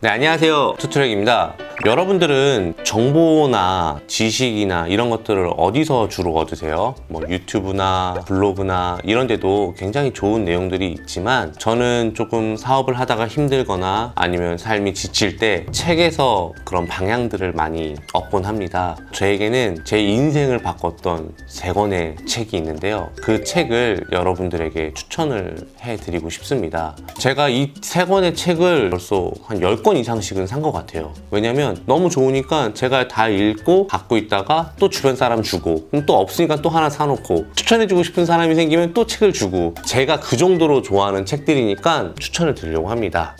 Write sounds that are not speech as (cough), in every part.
네, 안녕하세요. 투트랙입니다. 여러분들은 정보나 지식이나 이런 것들을 어디서 주로 얻으세요? 뭐 유튜브나 블로그나 이런 데도 굉장히 좋은 내용들이 있지만 저는 조금 사업을 하다가 힘들거나 아니면 삶이 지칠 때 책에서 그런 방향들을 많이 얻곤 합니다. 저에게는 제 인생을 바꿨던 세 권의 책이 있는데요. 그 책을 여러분들에게 추천을 해드리고 싶습니다. 제가 이 세 권의 책을 벌써 한 10권 이상씩은 산 것 같아요. 왜냐면 너무 좋으니까 제가 다 읽고 갖고 있다가 또 주변 사람 주고 그럼 또 없으니까 또 하나 사놓고 추천해주고 싶은 사람이 생기면 또 책을 주고 제가 그 정도로 좋아하는 책들이니까 추천을 드리려고 합니다.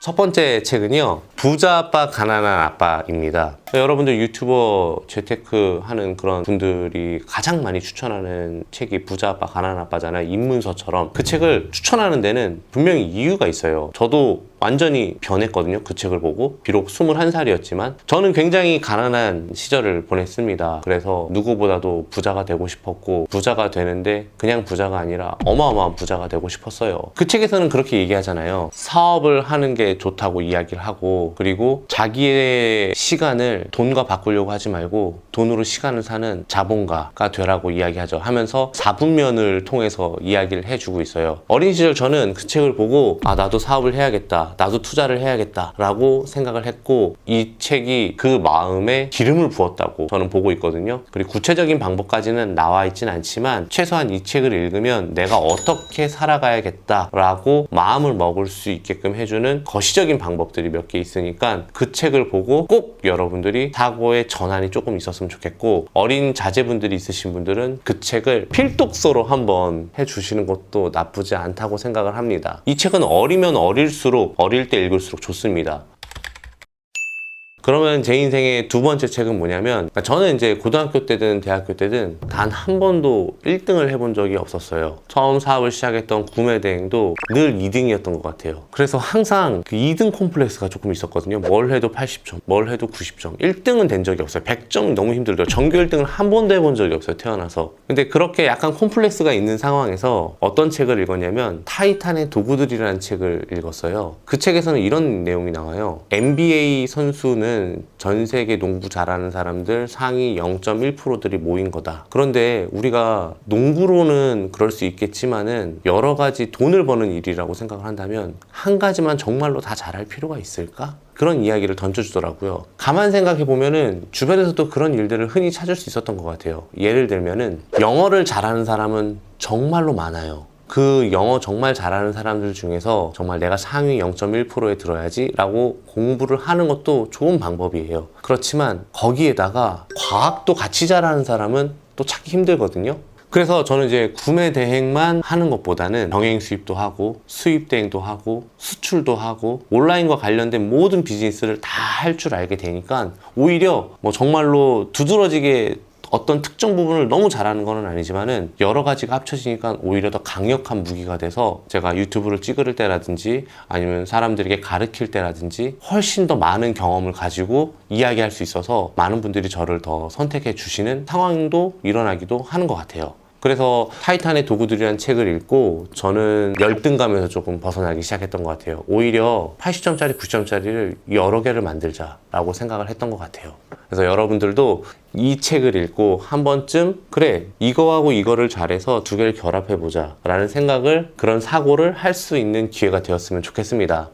첫 번째 책은요 부자 아빠 가난한 아빠입니다. 여러분들 유튜버 재테크 하는 그런 분들이 가장 많이 추천하는 책이 부자 아빠 가난한 아빠잖아요. 입문서처럼. 그 책을 추천하는 데는 분명히 이유가 있어요. 저도 완전히 변했거든요. 그 책을 보고. 비록 21살이었지만. 저는 굉장히 가난한 시절을 보냈습니다. 그래서 누구보다도 부자가 되고 싶었고 부자가 되는데 그냥 부자가 아니라 어마어마한 부자가 되고 싶었어요. 그 책에서는 그렇게 얘기하잖아요. 사업을 하는 게 좋다고 이야기를 하고 그리고 자기의 시간을 돈과 바꾸려고 하지 말고 돈으로 시간을 사는 자본가가 되라고 이야기하죠 하면서 사분면을 통해서 이야기를 해주고 있어요. 어린 시절 저는 그 책을 보고 아 나도 사업을 해야겠다 나도 투자를 해야겠다 라고 생각을 했고 이 책이 그 마음에 기름을 부었다고 저는 보고 있거든요. 그리고 구체적인 방법까지는 나와 있진 않지만 최소한 이 책을 읽으면 내가 어떻게 살아가야겠다 라고 마음을 먹을 수 있게끔 해주는 거시적인 방법들이 몇 개 있 으니까 그 책을 보고 꼭 여러분들이 사고의 전환이 조금 있었으면 좋겠고 어린 자제분들이 있으신 분들은 그 책을 필독서로 한번 해주시는 것도 나쁘지 않다고 생각을 합니다. 이 책은 어리면 어릴수록 어릴 때 읽을수록 좋습니다. 그러면 제 인생의 두 번째 책은 뭐냐면 그러니까 저는 이제 고등학교 때든 대학교 때든 단 한 번도 1등을 해본 적이 없었어요. 처음 사업을 시작했던 구매 대행도 늘 2등이었던 것 같아요. 그래서 항상 그 2등 콤플렉스가 조금 있었거든요. 뭘 해도 80점, 뭘 해도 90점. 1등은 된 적이 없어요. 100점 너무 힘들죠. 전교 1등을 한 번도 해본 적이 없어요. 태어나서. 근데 그렇게 약간 콤플렉스가 있는 상황에서 어떤 책을 읽었냐면 타이탄의 도구들이라는 책을 읽었어요. 그 책에서는 이런 내용이 나와요. NBA 선수는 전 세계 농구 잘하는 사람들 상위 0.1%들이 모인 거다. 그런데 우리가 농구로는 그럴 수 있겠지만은 여러 가지 돈을 버는 일이라고 생각을 한다면 한 가지만 정말로 다 잘할 필요가 있을까? 그런 이야기를 던져주더라고요. 가만 생각해 보면은 주변에서도 그런 일들을 흔히 찾을 수 있었던 것 같아요. 예를 들면은 영어를 잘하는 사람은 정말로 많아요. 그 영어 정말 잘하는 사람들 중에서 정말 내가 상위 0.1%에 들어야지 라고 공부를 하는 것도 좋은 방법이에요. 그렇지만 거기에다가 과학도 같이 잘하는 사람은 또 찾기 힘들거든요. 그래서 저는 이제 구매 대행만 하는 것보다는 병행 수입도 하고 수입 대행도 하고 수출도 하고 온라인과 관련된 모든 비즈니스 를 다 할 줄 알게 되니까 오히려 뭐 정말로 두드러지게 어떤 특정 부분을 너무 잘하는 건 아니지만은 여러 가지가 합쳐지니까 오히려 더 강력한 무기가 돼서 제가 유튜브를 찍을 때라든지 아니면 사람들에게 가르칠 때라든지 훨씬 더 많은 경험을 가지고 이야기할 수 있어서 많은 분들이 저를 더 선택해 주시는 상황도 일어나기도 하는 것 같아요. 그래서 타이탄의 도구들이라는 책을 읽고 저는 열등감에서 조금 벗어나기 시작했던 것 같아요. 오히려 80점짜리, 90점짜리를 여러 개를 만들자라고 생각을 했던 것 같아요. 그래서 여러분들도 이 책을 읽고 한 번쯤 그래 이거하고 이거를 잘해서 두 개를 결합해 보자 라는 생각을 그런 사고를 할 수 있는 기회가 되었으면 좋겠습니다.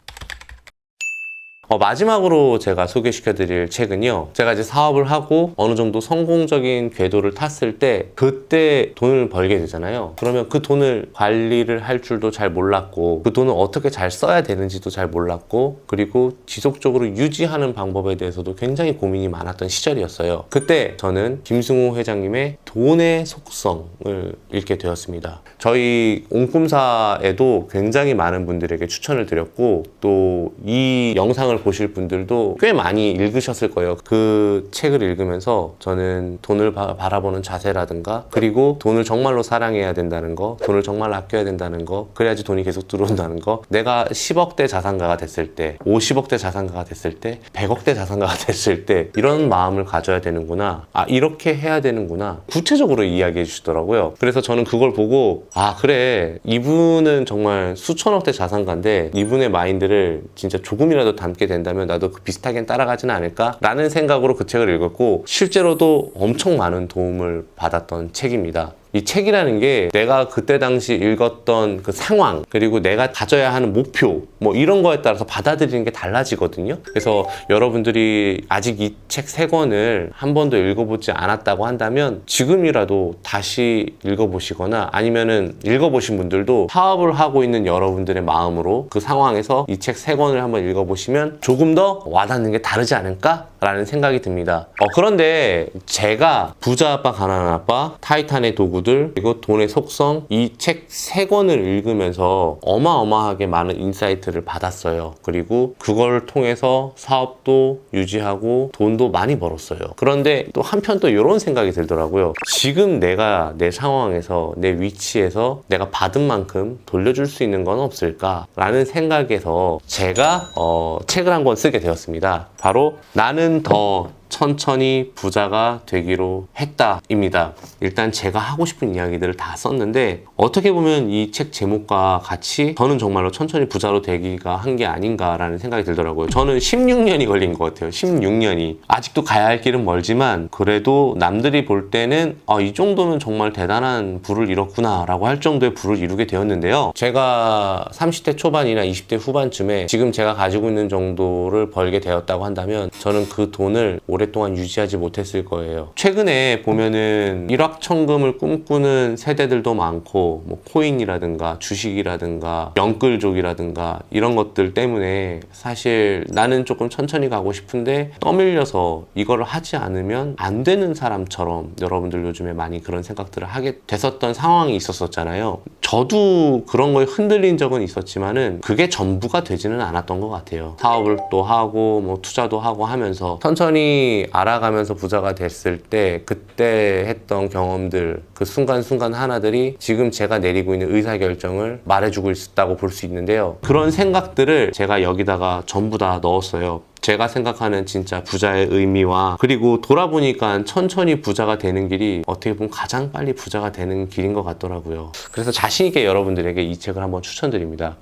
어, 마지막으로 제가 소개시켜 드릴 책은요. 제가 이제 사업을 하고 어느 정도 성공적인 궤도를 탔을 때 그때 돈을 벌게 되잖아요. 그러면 그 돈을 관리를 할 줄도 잘 몰랐고 그 돈을 어떻게 잘 써야 되는지도 잘 몰랐고 그리고 지속적으로 유지하는 방법에 대해서도 굉장히 고민이 많았던 시절이었어요. 그때 저는 김승호 회장님의 돈의 속성을 읽게 되었습니다. 저희 옹꿈사에도 굉장히 많은 분들에게 추천을 드렸고 또 이 영상을 보실 분들도 꽤 많이 읽으셨을 거예요. 그 책을 읽으면서 저는 돈을 바, 바라보는 자세라든가 그리고 돈을 정말로 사랑해야 된다는 거, 돈을 정말 아껴야 된다는 거, 그래야지 돈이 계속 들어온다는 거. 내가 10억대 자산가가 됐을 때, 50억대 자산가가 됐을 때, 100억대 자산가가 (laughs) 됐을 때 이런 마음을 가져야 되는구나. 아 이렇게 해야 되는구나. 구체적으로 이야기해 주시더라고요. 그래서 저는 그걸 보고 아 그래 이분은 정말 수천억대 자산가인데 이분의 마인드를 진짜 조금이라도 담게 된다면 나도 그 비슷하게 따라가지는 않을까라는 생각으로 그 책을 읽었고 실제로도 엄청 많은 도움을 받았던 책입니다. 이 책이라는 게 내가 그때 당시 읽었던 그 상황 그리고 내가 가져야 하는 목표 뭐 이런 거에 따라서 받아들이는 게 달라지거든요. 그래서 여러분들이 아직 이 책 세 권을 한 번도 읽어보지 않았다고 한다면 지금이라도 다시 읽어보시거나 아니면은 읽어보신 분들도 사업을 하고 있는 여러분들의 마음으로 그 상황에서 이 책 세 권을 한번 읽어보시면 조금 더 와닿는 게 다르지 않을까 라는 생각이 듭니다. 어, 그런데 제가 부자 아빠 가난한 아빠 타이탄의 도구들 그리고 돈의 속성 이 책 세 권을 읽으면서 어마어마하게 많은 인사이트를 받았어요. 그리고 그걸 통해서 사업도 유지하고 돈도 많이 벌었어요. 그런데 또 한편 또 이런 생각이 들더라고요. 지금 내가 내 상황에서 내 위치에서 내가 받은 만큼 돌려줄 수 있는 건 없을까라는 생각에서 제가 어, 책을 한 권 쓰게 되었습니다. 바로 나는 더 천천히 부자가 되기로 했다입니다. 일단 제가 하고 싶은 이야기들을 다 썼는데 어떻게 보면 이 책 제목과 같이 저는 정말로 천천히 부자로 되기가 한 게 아닌가라는 생각이 들더라고요. 저는 16년이 걸린 것 같아요. 16년이 아직도 가야 할 길은 멀지만 그래도 남들이 볼 때는 아, 이 정도면 정말 대단한 부를 이뤘구나라고 할 정도의 부를 이루게 되었는데요. 제가 30대 초반이나 20대 후반쯤에 지금 제가 가지고 있는 정도를 벌게 되었다고 한다면 저는 그 돈을 오랫동안 유지하지 못했을 거예요. 최근에 보면은 일확천금을 꿈꾸는 세대들도 많고 뭐 코인이라든가 주식이라든가 영끌족이라든가 이런 것들 때문에 사실 나는 조금 천천히 가고 싶은데 떠밀려서 이걸 하지 않으면 안 되는 사람처럼 여러분들 요즘에 많이 그런 생각들을 하게 됐었던 상황이 있었었잖아요. 저도 그런 거에 흔들린 적은 있었지만은 그게 전부가 되지는 않았던 것 같아요. 사업을 또 하고 뭐 투자도 하고 하면서 천천히 알아가면서 부자가 됐을 때 그때 했던 경험들 그 순간순간 하나들이 지금 제가 내리고 있는 의사결정을 말해주고 있다고 볼 수 있는데요. 그런 생각들을 제가 여기다가 전부 다 넣었어요. 제가 생각하는 진짜 부자의 의미와 그리고 돌아보니까 천천히 부자가 되는 길이 어떻게 보면 가장 빨리 부자가 되는 길인 것 같더라고요. 그래서 자신있게 여러분들에게 이 책을 한번 추천드립니다.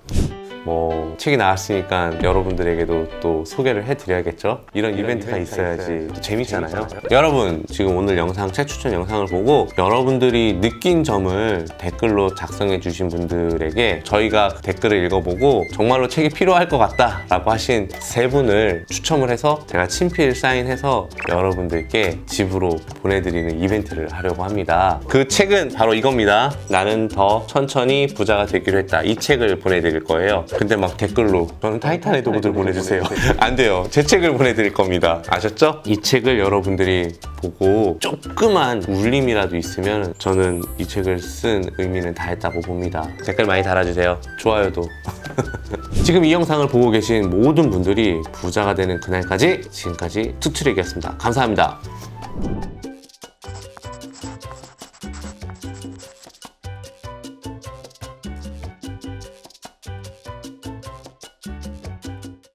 뭐 책이 나왔으니까 여러분들에게도 또 소개를 해드려야겠죠. 이런 이벤트가 있어야지 또 재밌잖아요. 여러분 지금 오늘 영상 책 추천 영상을 보고 여러분들이 느낀 점을 댓글로 작성해 주신 분들에게 저희가 그 댓글을 읽어보고 정말로 책이 필요할 것 같다 라고 하신 세 분을 추첨을 해서 제가 친필 사인해서 여러분들께 집으로 보내드리는 이벤트를 하려고 합니다. 그 책은 바로 이겁니다. 나는 더 천천히 부자가 되기로 했다. 이 책을 보내드릴 거예요. 근데 막 댓글로 저는 타이탄의 도구들 보내주세요. (laughs) 안 돼요. 제 책을 보내드릴 겁니다. 아셨죠? 이 책을 여러분들이 보고 조그만 울림이라도 있으면 저는 이 책을 쓴 의미는 다 했다고 봅니다. 댓글 많이 달아주세요. 좋아요도. (laughs) 지금 이 영상을 보고 계신 모든 분들이 부자가 되는 그날까지 지금까지 투트랙이었습니다. 감사합니다.